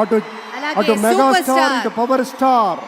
అటు అటు megastar star. ఇటు పవర్ స్టార్.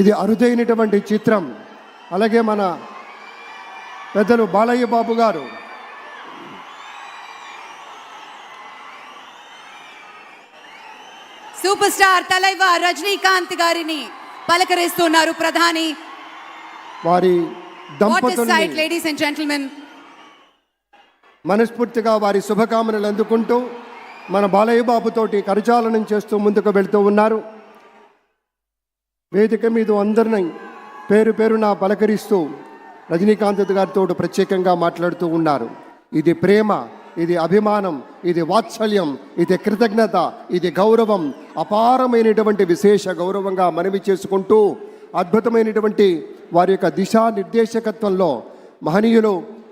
ఇది అరుదైనటువంటి చిత్రం. అలాగే మన పెద్దలు బాలయ్య బాబు గారు. సూపర్ స్టార్ తలైవ రజనీకాంత్ గారిని పలకరిస్తున్నారు ప్రధాని. వారి దంపతుల్ని లేడీస్ అండ్ జెంటిల్మెన్ మనస్ఫూర్తిగా వారి శుభకామనలు అందుకుంటూ మన బాలయ్య బాబుతోటి కరచాలనం చేస్తూ ముందుకు వెళ్తూ ఉన్నారు. వేదిక మీద అందరిని పేరు పేరున పలకరిస్తూ రజనీకాంత్ గారితో ప్రత్యేకంగా మాట్లాడుతూ ఉన్నారు. ఇది ప్రేమ ఇది అభిమానం ఇది వాత్సల్యం ఇది కృతజ్ఞత ఇది గౌరవం అపారమైనటువంటి విశేష గౌరవంగా మనవి చేసుకుంటూ అద్భుతమైనటువంటి వారి యొక్క దిశానిర్దేశకత్వంలో మహనీయులు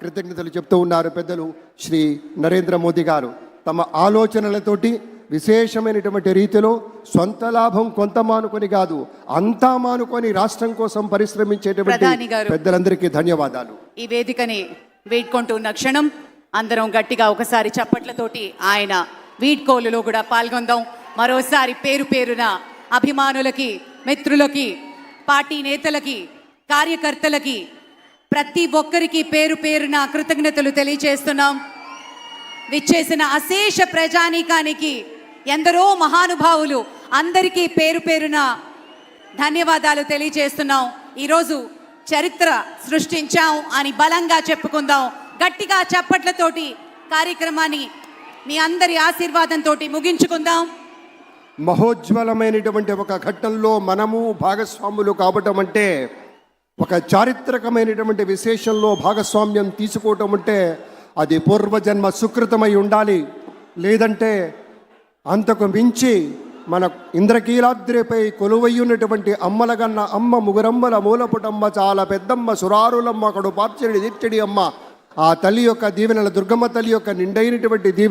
కృతజ్ఞతలు చెప్తూ ఉన్నారు పెద్దలు శ్రీ నరేంద్ర మోదీ గారు. తమ ఆలోచనలతోటి విశేషమైనటువంటి రీతిలో సొంత లాభం కొంత మానుకొని కాదు అంతా మానుకొని రాష్ట్రం కోసం పరిశ్రమించేటువంటి. పెద్దలందరికీ ధన్యవాదాలు. ఈ వేదికని వేడుకుంటున్న క్షణం అందరం గట్టిగా ఒకసారి చప్పట్లతోటి ఆయన వీడ్కోలులో కూడా పాల్గొందాం. మరోసారి పేరు పేరున అభిమానులకి మిత్రులకి పార్టీ నేతలకి కార్యకర్తలకి ప్రతి ఒక్కరికి పేరు పేరున కృతజ్ఞతలు తెలియజేస్తున్నాం. విచ్చేసిన అశేష ప్రజానీకానికి ఎందరో మహానుభావులు అందరికీ పేరు పేరున ధన్యవాదాలు తెలియజేస్తున్నాం. ఈరోజు చరిత్ర సృష్టించాం అని బలంగా చెప్పుకుందాం. గట్టిగా చప్పట్లతోటి కార్యక్రమాన్ని మీ అందరి ఆశీర్వాదంతో ముగించుకుందాం. మహోజ్వలమైనటువంటి ఒక ఘట్టంలో మనము భాగస్వాములు కావటం అంటే ఒక చారిత్రకమైనటువంటి విశేషంలో భాగస్వామ్యం తీసుకోవటం అంటే అది పూర్వజన్మ సుకృతమై ఉండాలి. లేదంటే అంతకు మించి మన ఇంద్రకీలాద్రిపై కొలువయ్యున్నటువంటి అమ్మలగన్న అమ్మ ముగురమ్మల మూలపుటమ్మ చాలా పెద్దమ్మ సురారులమ్మ కడు పార్చడి దిట్టడి అమ్మ ఆ తల్లి యొక్క దీవెనల దుర్గమ్మ తల్లి యొక్క నిండైనటువంటి దీవెన